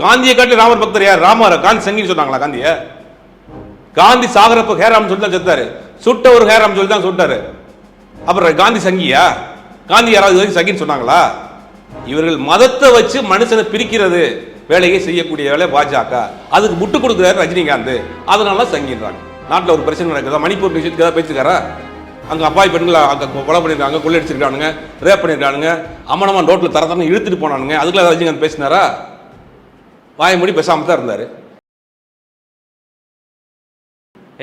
காந்தியை காட்டி ராமர் பக்தர் யார்? ராமர். காந்தி சங்கின்னு சொன்னாங்களா காந்திய? காந்தி சாகரப்ப ஹேராம் சொல்லி தான் செத்தாரு. சுட்ட ஒரு ஹேராம் சொல்லி தான் சுட்டாரு. அப்புறம் காந்தி சங்கியா? காந்தி யாராவது இது வரைக்கும் சங்கின்னு சொன்னாங்களா? இவர்கள் மதத்தை வச்சு மனுஷனை பிரிக்கிறது வேலையை செய்யக்கூடிய வேலை பாஜக. அதுக்கு முட்டு கொடுக்குறாரு ரஜினிகாந்த் அதனால சங்கிடுறாங்க நாட்டில் ஒரு பிரச்சனை நடக்குதா? மணிப்பூர் விஷயத்துக்கு ஏதாவது பேசிக்காரா அங்கே அப்பாய் பெண்களை அங்கே கொலை பண்ணியிருக்காங்க கொள்ளையடிச்சிருக்கானுங்க ரேப் பண்ணியிருக்கானுங்க அம்மனமா ரோட்டில் தர இழுத்துட்டு போனானுங்க. அதுக்குள்ள ரஜினிகாந்த் பேசினாரா? வாய மூடி பேசாம தான் இருந்தாரு.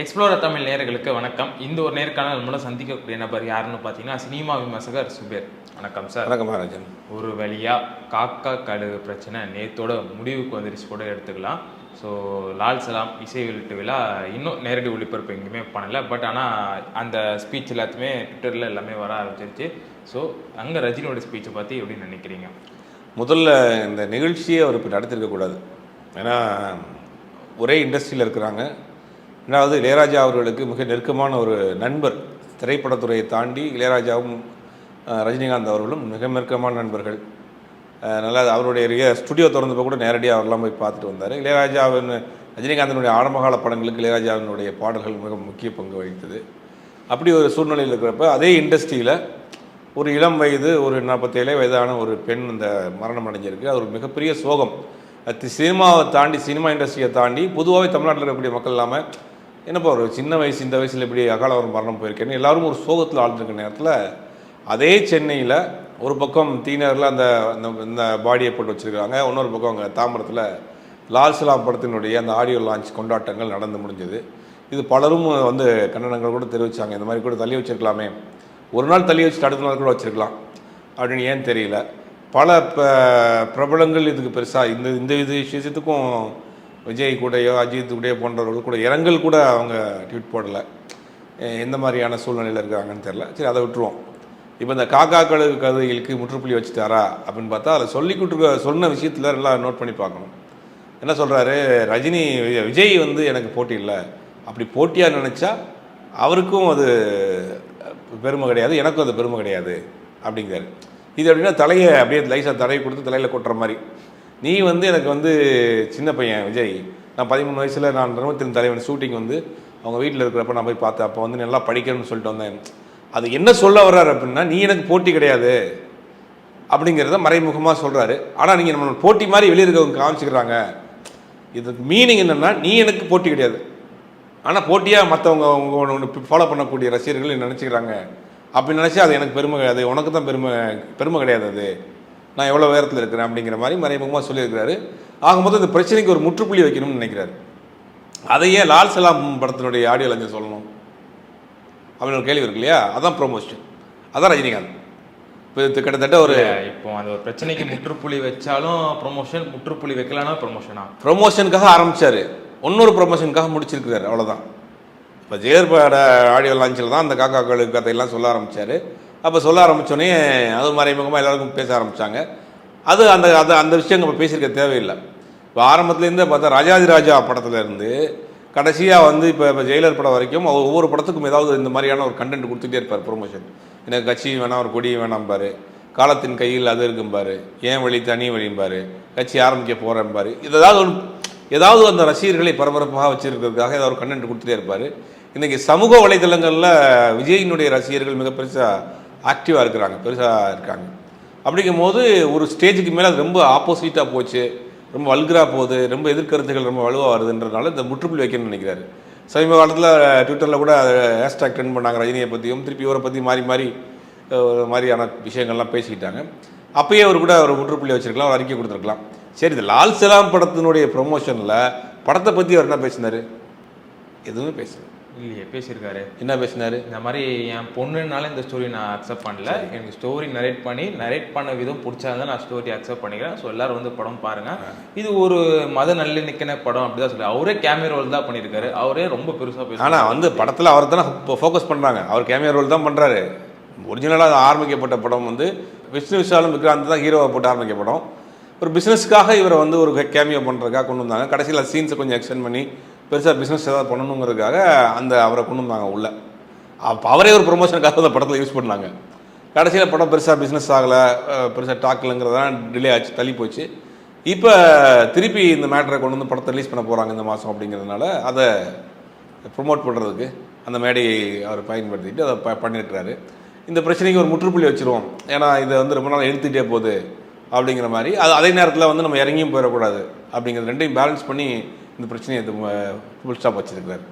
எக்ஸ்ப்ளோரர் தமிழ் நேயர்களுக்கு வணக்கம். இந்த ஒரு நேர்காணல் மூலம் சந்திக்கக்கூடிய நபர் யாருன்னு பார்த்தீங்கன்னா சினிமா விமர்சகர் சுபேர். வணக்கம் சார். வணக்கம் மகாராஜன். ஒரு வழியா காக்கா கழுகு பிரச்சனை நேத்தோட முடிவுக்கு வந்துருச்சு கூட எடுத்துக்கலாம். ஸோ லால் சலாம் இசை வெளியீட்டு விழா இன்னும் நேரடி ஒளிபரப்பு எங்கேயுமே பண்ணல. பட் ஆனால் அந்த ஸ்பீச் எல்லாத்தையுமே ட்விட்டரில் எல்லாமே வர ஆரம்பிச்சிருச்சு. ஸோ அங்கே ரஜினியோட ஸ்பீச்சை பற்றி எப்படி நினைக்கிறீங்க? முதல்ல இந்த நிகழ்ச்சியை அவர் இப்போ நடத்திருக்கக்கூடாது ஏன்னா ஒரே இண்டஸ்ட்ரியில் இருக்கிறாங்க. ரெண்டாவது இளையராஜா அவர்களுக்கு மிக நெருக்கமான ஒரு நண்பர். திரைப்படத்துறையை தாண்டி இளையராஜாவும் ரஜினிகாந்த் அவர்களும் மிக நெருக்கமான நண்பர்கள். நல்லா அவருடைய ஸ்டுடியோ திறந்தப்போ கூட நேரடியாக அவரெல்லாம் போய் பார்த்துட்டு வந்தார். இளையராஜாவின் ரஜினிகாந்தனுடைய ஆரம்பகால படங்களுக்கு இளையராஜாவினுடைய பாடல்கள் மிக முக்கிய பங்கு வகித்தது. அப்படி ஒரு சூழ்நிலையில் இருக்கிறப்ப அதே இண்டஸ்ட்ரியில் ஒரு இளம் வயது ஒரு நாற்பத்தேழே வயதான ஒரு பெண் இந்த மரணம் அடைஞ்சிருக்கு. அது ஒரு மிகப்பெரிய சோகம். சினிமாவை தாண்டி சினிமா இண்டஸ்ட்ரியை தாண்டி பொதுவாகவே தமிழ்நாட்டில் இருக்கக்கூடிய மக்கள் இல்லாமல் என்னப்பா ஒரு சின்ன வயசு இந்த வயசில் இப்படி அகால ஒரு மரணம் போயிருக்கேன்னு எல்லாரும் ஒரு சோகத்தில் ஆழ்ந்திருக்க நேரத்தில் அதே சென்னையில் ஒரு பக்கம் தீனரில் அந்த அந்த- இந்த பாடியை போட்டு வச்சுருக்காங்க. இன்னொரு பக்கம் அங்கே தாம்பரத்தில் லால் சலாம் படத்தினுடைய அந்த ஆடியோ லான்ச் கொண்டாட்டங்கள் நடந்து முடிஞ்சது. இது பலரும் வந்து கண்டனங்கள் கூட தெரிவித்தாங்க இந்த மாதிரி கூட தள்ளி வச்சிருக்கலாமே. ஒரு நாள் தள்ளி வச்சுட்டு அடுத்த நாள் கூட வச்சுருக்கலாம். அப்படின்னு ஏன் தெரியல. பல ப- பிரபலங்கள் இதுக்கு பெருசாக இந்த இந்த இது விஷயத்துக்கும் விஜய் கூடயோ அஜித் கூடயோ போன்றவர்கள் கூட இரங்கல் கூட அவங்க ட்வீட் போடலை. எந்த மாதிரியான சூழ்நிலையில் இருக்காங்கன்னு தெரில சரி அதை விட்டுருவோம். இப்போ இந்த காக்கா கழுகு கதைகளுக்கு முற்றுப்புள்ளி வச்சுட்டாரா அப்படின்னு பார்த்தா அதில் சொல்லி கொடுத்துருக்க சொன்ன விஷயத்தில் எல்லாம் நோட் பண்ணி பார்க்கணும். என்ன சொல்கிறாரு ரஜினி விஜய் விஜய் வந்து எனக்கு போட்டி இல்லை. அப்படி போட்டியாக நினச்சா அவருக்கும் அது பெருமை கிடையாது எனக்கும் அது பெருமை கிடையாது அப்படிங்கிறாரு. இது அப்படின்னா தலையை அப்படியே லைசாக தடவி கொடுத்து தலையில் கொட்டுற மாதிரி. நீ வந்து எனக்கு வந்து சின்ன பையன் விஜய் நான் பதிமூணு வயசில் நான் இருபத்தி தலைவன் ஷூட்டிங் வந்து அவங்க வீட்டில் இருக்கிறப்ப நான் போய் பார்த்தேன். அப்போ வந்து நல்லா படிக்கணும்னு சொல்லிட்டு வந்தேன். அது என்ன சொல்ல வர்றாரு அப்படின்னா நீ எனக்கு போட்டி கிடையாது அப்படிங்கிறத மறைமுகமாக சொல்கிறாரு ஆனால் நீங்கள் நம்ம போட்டி மாதிரி வெளியே இருக்கவங்க காமிச்சிக்கிறாங்க. இதுக்கு மீனிங் என்னென்னா நீ எனக்கு போட்டி கிடையாது. ஆனால் போட்டியாக மற்றவங்க உங்க ஃபாலோ பண்ணக்கூடிய ரசிகர்கள் நினச்சிக்கிறாங்க? அப்படி நினச்சா அது எனக்கு பெருமை கிடையாது. உனக்கு தான் பெருமை பெருமை கிடையாது அது. நான் எவ்வளோ உயரத்தில் இருக்கிறேன் அப்படிங்கிற மாதிரி மறைமுகமாக சொல்லியிருக்கிறாரு. ஆகும்போது இந்த பிரச்சனைக்கு ஒரு முற்றுப்புள்ளி வைக்கணும்னு நினைக்கிறாரு. அதையே லால் சலாம் படத்தினுடைய ஆடியோ லஞ்சம் சொல்லணும். அப்படின்னு ஒரு கேள்வி இருக்கு இல்லையா? அதான் ப்ரொமோஷன் அதான் ரஜினிகாந்த். இப்போ கிட்டத்தட்ட ஒரு இப்போ அந்த ஒரு பிரச்சனைக்கு முற்றுப்புள்ளி வச்சாலும் ப்ரொமோஷன் முற்றுப்புள்ளி வைக்கலன்னா ப்ரொமோஷனா ப்ரொமோஷனுக்காக ஆரம்பிச்சாரு. இன்னொரு ப்ரொமோஷனுக்காக முடிச்சிருக்கிறார் அவ்வளோதான் இப்போ ஜெயர்பாட ஆடியோ லான்ச்சில் தான் அந்த காக்கா கதையெல்லாம் சொல்ல ஆரம்பித்தார் அப்போ சொல்ல ஆரம்பிச்சோடனே அது மறைமுகமாக எல்லாருக்கும் பேச ஆரம்பித்தாங்க அது அந்த அது அந்த விஷயம் நம்ம பேசியிருக்க தேவையில்லை. இப்போ ஆரம்பத்துலேருந்தே பார்த்தா ராஜாதி ராஜா கடைசியாக வந்து இப்போ இப்போ ஜெயிலர் படம் வரைக்கும் ஒவ்வொரு படத்துக்கும் ஏதாவது இந்த மாதிரியான ஒரு கண்டென்ட் கொடுத்துட்டே இருப்பார் ப்ரொமோஷன் எனக்கு கட்சி வேணாம் ஒரு கொடி வேணாம்பாரு. காலத்தின் கையில் அது இருக்கும்பாரு. ஏன் வழி தனி வழிம்பாரு. கட்சி ஆரம்பிக்க போகிறேன் பாரு ஏதாவது ஒரு ஏதாவது அந்த ரசிகர்களை பரபரப்பாக வச்சிருக்கிறதுக்காக ஏதாவது ஒரு கண்டென்ட் கொடுத்துட்டே இருப்பார். இன்றைக்கி சமூக வலைதளங்களில் விஜயினுடைய ரசிகர்கள் மிக பெருசாக ஆக்டிவாக இருக்கிறாங்க பெருசாக இருக்காங்க. அப்படிங்கும் போது ஒரு ஸ்டேஜுக்கு மேலே அது ரொம்ப ஆப்போசிட்டாக போச்சு ரொம்ப வல்கரா போகுது ரொம்ப எதிர்கருத்துகள் ரொம்ப வலுவாக வருதுன்றதுனால இந்த முற்றுப்புள்ளி வைக்கணும்னு நினைக்கிறாரு. சமீப காலத்தில் ட்விட்டரில் கூட ஹேஷ்டாக் ட்ரெண்ட் பண்ணாங்க ரஜினியை பற்றியும் திருப்பி இவரை பற்றி மாறி மாறி ஒரு மாதிரியான விஷயங்கள்லாம் பேசிக்கிட்டாங்க. அப்பயே அவர் கூட ஒரு முற்றுப்புள்ளி வச்சிருக்கலாம் ஒரு அறிக்கை கொடுத்துருக்கலாம். சரி இந்த லால் சலாம் படத்தினுடைய ப்ரொமோஷனில் படத்தை பற்றி அவர் என்ன பேசினார்? எதுவுமே பேசல. இல்லையே பேசியிருக்காரு. என்ன பேசினார்? இந்த மாதிரி என் பொண்ணுனால இந்த ஸ்டோரி நான் அக்செப்ட் பண்ணல. எனக்கு ஸ்டோரி நரேட் பண்ணி நரேட் பண்ண விதம் பிடிச்சாதான் நான் ஸ்டோரி அக்செப்ட் பண்ணிக்கிறேன். ஸோ எல்லாரும் வந்து படம் பாருங்க. இது ஒரு மத நல்லிணக்கின படம் அப்படிதான் சொல்லி. அவரே கேமியா ரோல் தான் பண்ணியிருக்காரு. அவரே ரொம்ப பெருசா பேசுறாரு ஆனால் வந்து படத்தில் அவர் தானே ஃபோக்கஸ் பண்ணுறாங்க அவர் கேமியா ரோல் தான் பண்ணுறாரு ஒரிஜினலாக ஆரம்பிக்கப்பட்ட படம் வந்து விஷ்ணு விஷாலும் விக்ராந்த் தான் ஹீரோவை போட்டு ஆரம்பிக்க படம். ஒரு பிஸ்னஸ்க்காக இவரை வந்து ஒரு கேமியோ பண்ணுறதுக்காக கொண்டு வந்தாங்க. கடைசியில் சீன்ஸை கொஞ்சம் எக்ஸ்டெண்ட் பண்ணி பெருசாக பிஸ்னஸ் ஏதாவது பண்ணணுங்கிறதுக்காக அந்த அவரை கொண்டு வந்தாங்க உள்ள. அப்போ அவரே ஒரு ப்ரொமோஷனுக்காக அந்த படத்தில் யூஸ் பண்ணாங்க. கடைசியில் படம் பெருசாக பிஸ்னஸ் ஆகலை பெருசாக டாக்கலைங்கிறதான் டிலே ஆச்சு தள்ளி போச்சு. இப்போ திருப்பி இந்த மேட்டரை கொண்டு வந்து படத்தை ரிலீஸ் பண்ண போகிறாங்க இந்த மாதம் அப்படிங்கிறதுனால அதை ப்ரொமோட் பண்ணுறதுக்கு அந்த மேடையை அவர் பயன்படுத்திட்டு அதை ப பண்ணிட்டுறாரு. இந்த பிரச்சனைக்கு ஒரு முற்றுப்புள்ளி வச்சுருவோம். ஏன்னா இதை வந்து ரொம்ப நாள் இழுத்துட்டே போகுது. அப்படிங்கிற மாதிரி. அது அதே நேரத்தில் வந்து நம்ம இறங்கியும் போயிடக்கூடாது. அப்படிங்கிறது ரெண்டையும் பேலன்ஸ் பண்ணி இந்த பிரச்சனையை ஃபுல் ஸ்டாப் வச்சிருக்கிறாரு.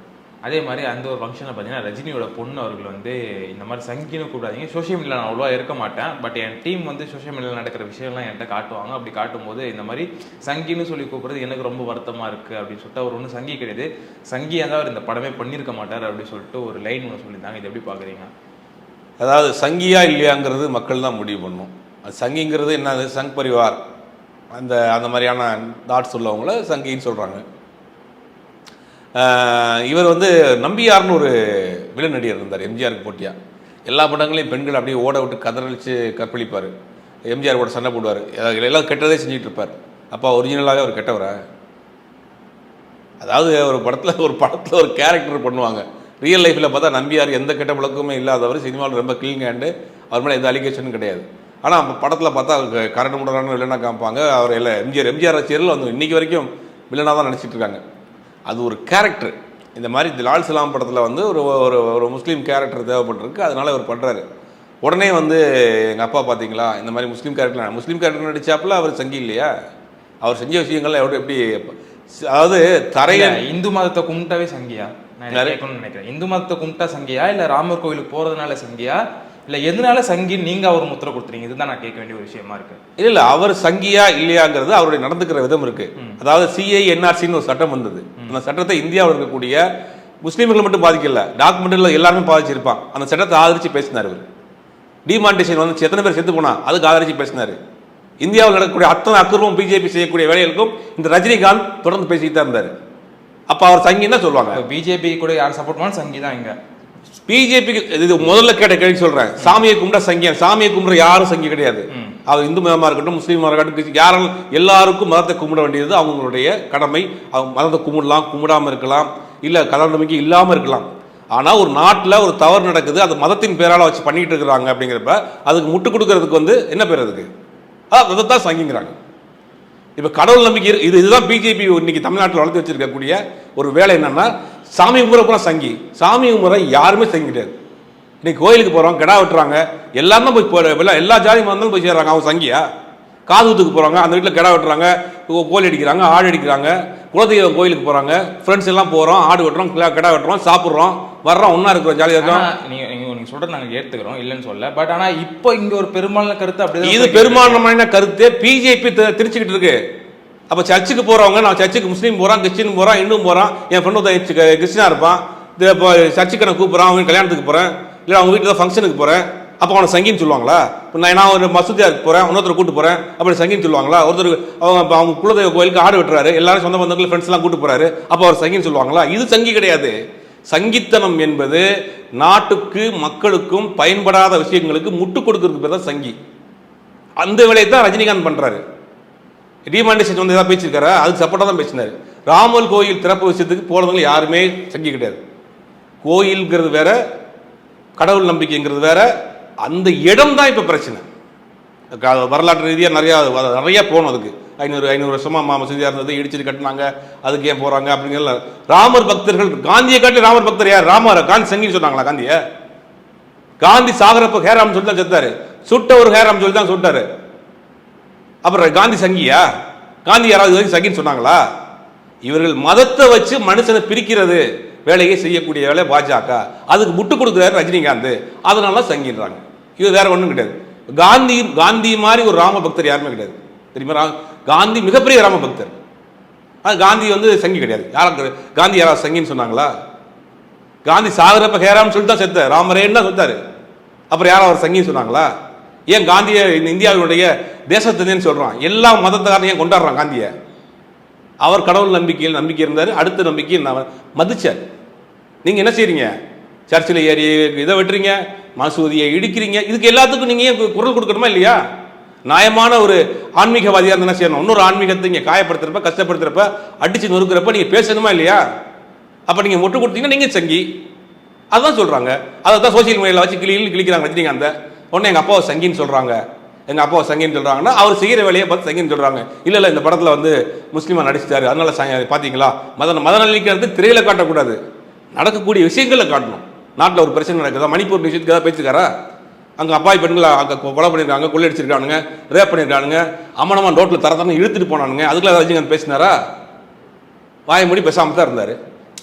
அதே மாதிரி அந்த ஒரு ஃபங்க்ஷனில் பார்த்தீங்கன்னா ரஜினியோட பொண்ணு அவர்கள் வந்து இந்த மாதிரி சங்கின்னு கூப்பிடாதீங்க. சோஷியல் மீடியாவில் நான் அவ்வளோவா இருக்க மாட்டேன். பட் என் டீம் வந்து சோஷியல் மீடியாவில் நடக்கிற விஷயம்லாம் என்கிட்ட காட்டுவாங்க. அப்படி காட்டும்போது இந்த மாதிரி சங்கின்னு சொல்லி கூப்பிடுறது எனக்கு ரொம்ப வருத்தமாக இருக்குது அப்படின்னு சொல்லிட்டு அவர் ஒன்றும் சங்கி கிடையாது. சங்கியாக தான் அவர் இந்த படமே பண்ணியிருக்க மாட்டார் அப்படின்னு சொல்லிட்டு ஒரு லைன் ஒன்று சொல்லியிருந்தாங்க. இது எப்படி பார்க்குறீங்க அதாவது சங்கியா இல்லையாங்கிறது மக்கள் தான் முடிவு பண்ணும். சங்கிங்கிறது என்னது? சங் பரிவார். அந்த அந்த மாதிரியான தாட்ஸ் உள்ளவங்கள சங்கின்னு சொல்கிறாங்க இவர் வந்து நம்பியார்னு ஒரு வில நடிகர் இருந்தார் எம்ஜிஆருக்கு போட்டியாக எல்லா படங்களையும் பெண்கள் அப்படியே ஓட விட்டு கதறளிச்சு கற்பழிப்பார். எம்ஜிஆர் கூட சண்டை போடுவார். எல்லாம் கெட்டதே செஞ்சுட்டு இருப்பார். அப்போ ஒரிஜினலாகவே அவர் கெட்டவரா? அதாவது ஒரு படத்தில் ஒரு படத்தில் ஒரு கேரக்டர் பண்ணுவாங்க. ரியல் லைஃப்பில் பார்த்தா நம்பியார் எந்த கெட்ட பழக்கமே இல்லாதவர். சினிமாவில் ரொம்ப க்ளீன் ஹேண்டு அவர் மேலே எந்த அலிகேஷனும் கிடையாது. ஆனால் படத்தில் பார்த்தா க- கரடு முடரான வில்லனாக காமிப்பாங்க. அவர் எல்லாம் எம்ஜிஆர். எம்ஜிஆர் ரசிகர்கள் வந்து இன்னைக்கு வரைக்கும் வில்லனாக தான் நினச்சிட்டு இருக்காங்க. அது ஒரு கேரக்டர் இந்த மாதிரி இந்த லால் சலாம் படத்தில் வந்து ஒரு ஒரு ஒரு முஸ்லீம் கேரக்டர் தேவைப்பட்டிருக்கு. அதனால அவர் பண்ணுறாரு உடனே வந்து எங்கள் அப்பா பார்த்தீங்களா இந்த மாதிரி முஸ்லீம் கேரக்டர் முஸ்லீம் கேரக்டர் நடிச்சாப்புல அவர் சங்கி இல்லையா? அவர் செஞ்ச விஷயங்கள்லாம் எவ்வளோ எப்படி அதாவது தரைய இல்ல, இந்து மதத்தை கும்பிட்டாவே சங்கியா? நான் நினைக்கிறேன். இந்து மதத்தை கும்பிட்டா சங்கியா? இல்ல ராமர் கோயிலுக்கு போறதுனால சங்கியா? இல்ல எதனால சங்கின்னு நீங்க அவர் முத்திரை கொடுத்துறீங்க இதுதான் நான் கேட்க வேண்டிய ஒரு விஷயமா இருக்கு. இல்ல இல்ல அவர் சங்கியா இல்லையாங்கிறது அவருடைய நடந்துக்கிற விதம் இருக்கு. அதாவது சிஐ என்ஆர்சின்னு ஒரு சட்டம் வந்தது. அந்த சட்டத்தை இந்தியாவில் இருக்கக்கூடிய முஸ்லீம்கள் மட்டும் பாதிக்கல. டாக்குமெண்ட்ல எல்லாருமே பாதிச்சிருப்பான் அந்த சட்டத்தை ஆதரிச்சு பேசினார் அவர் டிமானிட்டேஷன் வந்து எத்தனை பேர் செத்து போனா? அதுக்கு ஆதரிச்சு பேசினாரு. இந்தியாவில் நடக்கக்கூடிய அத்தனை அக்கிரமும் பிஜேபி செய்யக்கூடிய வேலைகளுக்கும் இந்த ரஜினிகாந்த் தொடர்ந்து பேசிக்கிட்டு தான் இருந்தாரு. அப்ப அவர் சங்கின்னு தான் சொல்லுவாங்க பிஜேபி கூட யார் சப்போர்ட் பண்ணாலும் சங்கி தான் இங்க. பிஜேபிக்கு இது முதல்ல கேட்ட கேள்வி சொல்றேன். சாமியை கும்பிட்டா சங்கியன் சாமியை கும்பிட யாரும் சங்கி கிடையாது. அவர் இந்து மதமா இருக்கட்டும் முஸ்லீம் இருக்கட்டும் யாரும் எல்லாருக்கும் மதத்தை கும்பிட வேண்டியது அவங்களுடைய கடமை. அவங்க மதத்தை கும்பிடலாம் கும்பிடாம இருக்கலாம். இல்ல கடவுள் நம்பிக்கை இல்லாம இருக்கலாம். ஆனா ஒரு நாட்டுல ஒரு தவறு நடக்குது அது மதத்தின் பேரால வச்சு பண்ணிட்டு இருக்கிறாங்க அப்படிங்கிறப்ப அதுக்கு முட்டு கொடுக்கறதுக்கு வந்து என்ன பேர் அதுக்கு? அதை தான் சங்கிங்கிறாங்க. இப்போ கடவுள் நம்பிக்கை இது இதுதான் பிஜேபி இன்னைக்கு தமிழ்நாட்டில் வளர்த்து வச்சிருக்கக்கூடிய ஒரு வேலை என்னன்னா சாமி கும்பிட பூரா சங்கி. சாமி கும்பிட யாருமே சங்கி கிடையாது. இன்னைக்கு கோயிலுக்கு போறோம் கிடா வெட்டுறாங்க. எல்லாருமே போய் போ- எல்லா- எல்லா ஜாதி மதங்களும் போய் சேர்றாங்க. அவங்க சங்கியா? காது ஊத்துக்கு போறாங்க. அந்த வீட்டில் கிடா வெட்டுறாங்க. கோழி அடிக்கிறாங்க ஆடு அடிக்கிறாங்க. குலதெய்வம் கோயிலுக்கு போறாங்க. ஃப்ரெண்ட்ஸ் எல்லாம் போறோம் ஆடு வெட்டுறோம் கிடா- வெட்டுறோம் சாப்பிட்றோம் வர்றோம் ஒன்றா இருக்கிறோம் ஜாலியாக இருக்கோம். ஆனா, நீங்க நீங்க நீங்க சொல்றது நாங்க ஏத்துக்கிறோம் இல்லைன்னு சொல்ல பட் ஆனா இப்போ இங்க ஒரு பெரும்பாலான கருத்து அப்படிதான் இது. பெரும்பான்மையான கருத்தே பிஜேபி திரிச்சுக்கிட்டு இருக்கு. அப்போ சர்ச்சுக்கு போகிறவங்க நான் சர்ச்சுக்கு முஸ்லீம் போகிறான் கிறிஸ்டின் போகிறான் இன்னும் போகிறான் என் ஃப்ரெண்ட் ஒருத்தன் கிறிஸ்டினாக இருப்பான். இது இப்போ சர்ச்சுக்கு நான் கூப்பிட்றான் அவங்க கல்யாணத்துக்கு போகிறேன் இல்லை அவங்க வீட்டில் ஃபங்க்ஷனுக்கு போகிறேன் அப்போ அவனை சங்கின்னு சொல்லுவாங்களா? இப்போ நான் நான் ஒரு மசூதியாக போகிறேன் இன்னொருத்தர் கூட்டு போகிறேன் அப்படி சங்கின்னு சொல்லுவாங்களா? ஒருத்தர் அவங்க இப்ப அவங்க குலதெய்வ கோயிலுக்கு ஆடு வெட்டுறாரு. எல்லாரும் சொந்த பந்தங்கள் ஃப்ரெண்ட்ஸ்லாம் கூப்பிட்டு கூட்டு அப்போ அவர் சங்கின்னு சொல்லுவாங்களா? இது சங்கி கிடையாது. சங்கித்தனம் என்பது நாட்டுக்கு மக்களுக்கும் பயன்படாத விஷயங்களுக்கு முட்டு கொடுக்கறதுக்கு பேர் தான் சங்கி. அந்த வேலையை தான் ரஜினிகாந்த் பண்ணுறாரு டிமாண்டேஷன் வந்து ஏதாவது பேசியிருக்காரா? அதுக்கு சப்போர்ட்டாக தான் பேசினார். ராமர் கோயில் திறப்பு விஷயத்துக்கு போனவங்க யாருமே சங்கி கிடையாது. கோயில்ங்கிறது வேற கடவுள் நம்பிக்கைங்கிறது வேற அந்த இடம் தான் இப்போ பிரச்சனை. க- வரலாற்று ரீதியாக நிறையா நிறையா போகணும் அதுக்கு. ஐநூறு ஐநூறு வருஷமா மா மசூதியாக இருந்தது இடிச்சிட்டு கட்டினாங்க அதுக்கு ஏன் போகிறாங்க அப்படிங்கிற ராமர் பக்தர்கள் காந்தியை காட்டி ராமர் பக்தர் யார்? ராமர் காந்தி சங்கின்னு சொன்னாங்களா காந்தியை? காந்தி சாகரப்ப ஹேராம் சொல்லி தான் செத்தாரு. ஒரு ஹேராம் சொல்லி தான் சுட்டாரு அப்புறம் காந்தி சங்கியா காந்தி யாராவது இது வரைக்கும் சகின்னு சொன்னாங்களா? இவர்கள் மதத்தை வச்சு மனுஷனை பிரிக்கிறது வேலையை செய்யக்கூடிய வேலை பாஜக. அதுக்கு முட்டு கொடுக்குறாரு ரஜினிகாந்த். அதனால சங்கின்றாங்க. இது வேற ஒன்றும் கிடையாது. காந்தி காந்தி மாதிரி ஒரு ராம பக்தர் யாருமே கிடையாது. தெரியுமா? ரா- காந்தி மிகப்பெரிய ராம பக்தர். ஆனால் காந்தி வந்து சங்கி கிடையாது. யாரும் காந்தி யாராவது சங்கின்னு சொன்னாங்களா? காந்தி சாகரப்ப ஹேராம்னு சொல்லிட்டு தான் செத்தார். ராமரேன்னு தான் செத்தார். அப்புறம் யாரும் அவர் சங்கின்னு சொன்னாங்களா? ஏன் காந்தியை இந்த இந்தியாவினுடைய தேசத்துலேன்னு சொல்கிறான் எல்லா மதத்துக்காரனையும் ஏன் கொண்டாடுறான் காந்தியை. அவர் கடவுள் நம்பிக்கையில் நம்பிக்கை இருந்தார் அடுத்த நம்பிக்கையை நான் மதிச்சார். நீங்கள் என்ன செய்கிறீங்க சர்ச்சில் ஏறி இதை வெட்டுறீங்க மசூதியை இடிக்கிறீங்க இதுக்கு எல்லாத்துக்கும் நீங்கள் ஏன் குரல் கொடுக்கணுமா இல்லையா? நியாயமான ஒரு ஆன்மீகவாதியாக இருந்தால் என்ன செய்யணும்? இன்னொரு ஆன்மீகத்தை நீங்கள் காயப்படுத்துகிறப்ப கஷ்டப்படுத்துகிறப்ப அடித்து நொறுக்கிறப்ப நீங்கள் பேசணுமா இல்லையா? அப்போ நீங்கள் முட்டு கொடுத்தீங்கன்னா நீங்கள் சங்கி. அதான் சொல்கிறாங்க அதை தான் சோசியல் மீடியாவில் வச்சு கிளி கிளிக்கிறாங்க அந்த உடனே எங்கள் அப்பாவை சங்கின்னு சொல்கிறாங்க எங்கள் அப்பாவை சங்கின்னு சொல்கிறாங்கன்னா அவர் செய்கிற வேலையை பார்த்து சங்கின்னு சொல்கிறாங்க இல்லை இல்லை இந்த படத்தில் வந்து முஸ்லீமாக நடிச்சிட்டாரு. அதனால சங்க பார்த்தீங்களா மத மத நல்லிக்கிறது திரையில காட்டக்கூடாது. நடக்கக்கூடிய விஷயங்களை காட்டணும். நாட்டில் ஒரு பிரச்சனை நடக்குதா? மணிப்பூர் விஷயத்துக்கு ஏதாவது பேசிக்காரா அங்கே அப்பாய் பெண்களை அங்கே கொலை பண்ணியிருக்காங்க கொள்ளையடிச்சிருக்கானுங்க ரேப் பண்ணியிருக்கானுங்க அம்மனமாக ரோட்டில் தர தரன்னு இழுத்துட்டு போனானுங்க. அதுக்குள்ள ரஜினிகாந்த் பேசினாரா? வாய மூடி பேசாமல் தான் இருந்தார்.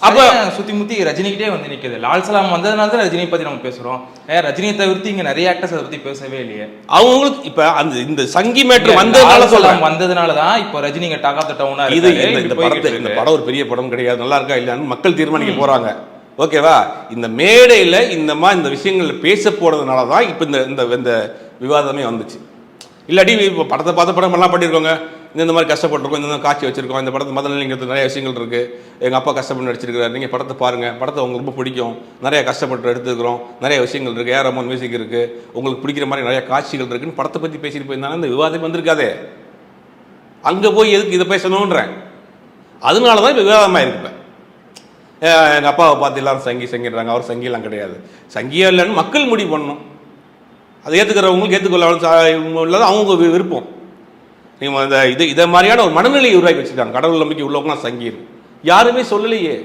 அப்போ சுத்தி முத்தி ரஜினிகிட்டே வந்து நிக்குது. லால் சலாம் வந்ததுனால தான் ரஜினியை பத்தி நம்ம பேசுறோம். ஏன் ரஜினியை தவிர்த்து இங்க நிறைய ஆக்டர்ஸ் அதை பத்தி பேசவே இல்லையே. அவங்களுக்கு இப்போ அந்த இந்த சங்கி மேட்ரு வந்ததுனால சலாம் வந்ததுனால தான் இப்போ ரஜினி இங்க டாக் ஆஃப் த டவுனா இது இந்த- படத்தை இந்த படம் ஒரு பெரிய படம் கிடையாது. நல்லா இருக்கா இல்லையான்னு மக்கள் தீர்மானிக்க போறாங்க. ஓகேவா? இந்த மேடையில இந்த மாதிரி இந்த விஷயங்கள் பேச போனதுனால தான் இப்போ இந்த இந்த இந்த விவாதமே வந்துச்சு. இல்லாட்டி இப்போ படத்தை பார்த்த படம் எல்லாம் பண்ணியிருக்கோங்க இந்த மாதிரி கஷ்டப்பட்டிருக்கோம் இந்த மாதிரி காட்சி வச்சிருக்கோம் இந்த படத்தை மதநலிங்கிறது நிறைய விஷயங்கள் இருக்குது எங்கள் அப்பா கஷ்டப்பட்டு நடிச்சிருக்கிறார். நீங்கள் படத்தை பாருங்கள் படத்தை உங்களுக்கு ரொம்ப பிடிக்கும். நிறைய கஷ்டப்பட்டு எடுத்துக்கிறோம். நிறைய விஷயங்கள் இருக்குது ஏஆர் ரமன் மியூசிக் இருக்குது உங்களுக்கு பிடிக்கிற மாதிரி நிறைய காட்சிகள் இருக்குன்னு படத்தை பற்றி பேசிட்டு போயிருந்தாலும் இந்த விவாதம் வந்திருக்காதே. அங்கே போய் எதுக்கு இதை பேசணுன்றேன் அதனால தான் இப்போ விவாதமாக இருக்கு. எங்கள் அப்பாவை பார்த்து எல்லாரும் சங்கி சங்கிடுறாங்க. அவர் சங்கிலாம் கிடையாது. சங்கியா இல்லைன்னு மக்கள் முடிவு பண்ணணும். அதை ஏற்றுக்கிறவங்களுக்கு ஏற்றுக்கொள்ள உள்ளது அவங்க விருப்பம். நீங்கள் அந்த இது இதை மாதிரியான ஒரு மனநிலையை உருவாக்கி வச்சுருக்காங்க. கடவுள் நம்பிக்கை உள்ளவங்களாம் சங்கீர் யாருமே சொல்லலையே.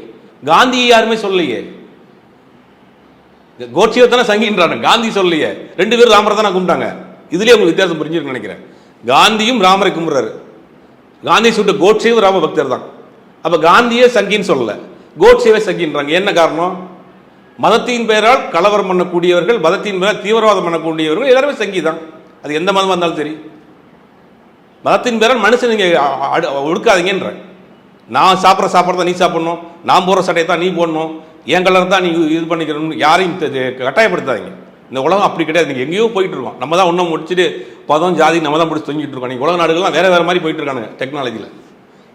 காந்தியை யாருமே சொல்லலையே. கோட்சியை தானே சங்கின்றாங்க காந்தி சொல்லலையே. ரெண்டு பேரும் ராமரை தானே கும்பிட்டாங்க. இதுலயே உங்களுக்கு வித்தியாசம் புரிஞ்சிருக்குன்னு நினைக்கிறேன். காந்தியும் ராமரை கும்பிட்றாரு. காந்தி சுட்ட கோட்சேவும் ராம பக்தர் தான். அப்போ காந்தியே சங்கின்னு சொல்லலை. கோட்சேவே சங்கின்றாங்க. என்ன காரணம்? மதத்தின் பெயரால் கலவரம் பண்ணக்கூடியவர்கள் மதத்தின் பெயரால் தீவிரவாதம் பண்ணக்கூடியவர்கள் எல்லாருமே சங்கி தான். அது எந்த மதமாக இருந்தாலும் சரி. மதத்தின் பேரால் மனுஷன் நீங்கள் ஒடுக்காதீங்கன்ற நான் சாப்பிட்ற சாப்பாடு தான் நீ சாப்பிட்ணும். நான் போடுற சட்டையை தான் நீ போடணும். என் கலர் தான் நீ இது பண்ணிக்கணும் யாரையும் கட்டாயப்படுத்தாதீங்க. இந்த உலகம் அப்படி கிடையாது. நீங்கள் எங்கேயோ போயிட்டு இருக்கோம். நம்ம தான் ஒன்றும் முடிச்சுட்டு பதம் ஜாதி நம்ம தான் முடிச்சு தொங்கிட்டு இருக்கோம். நீங்கள் உலக நாடுகள்லாம் வேறு வேற மாதிரி போயிட்டு இருக்காங்க டெக்னாலஜியில்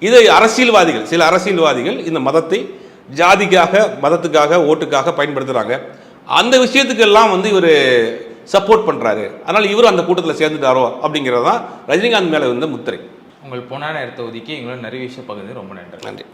இது அரசியல்வாதிகள் சில அரசியல்வாதிகள் இந்த மதத்தை ஜாதிக்காக மதத்துக்காக ஓட்டுக்காக பயன்படுத்துகிறாங்க அந்த விஷயத்துக்கெல்லாம் வந்து இவர் சப்போர்ட் பண்ணுறாரு அதனால் இவரும் அந்த கூட்டத்தில் சேர்ந்துட்டாரோ அப்படிங்கிறது தான் ரஜினிகாந்த் மேலே வந்த முத்திரை. உங்கள் பொன்னான இடத்த ஒதுக்கி எங்களோட நிறைய விஷயம் பகிர்ந்து ரொம்ப நன்றி. நன்றி.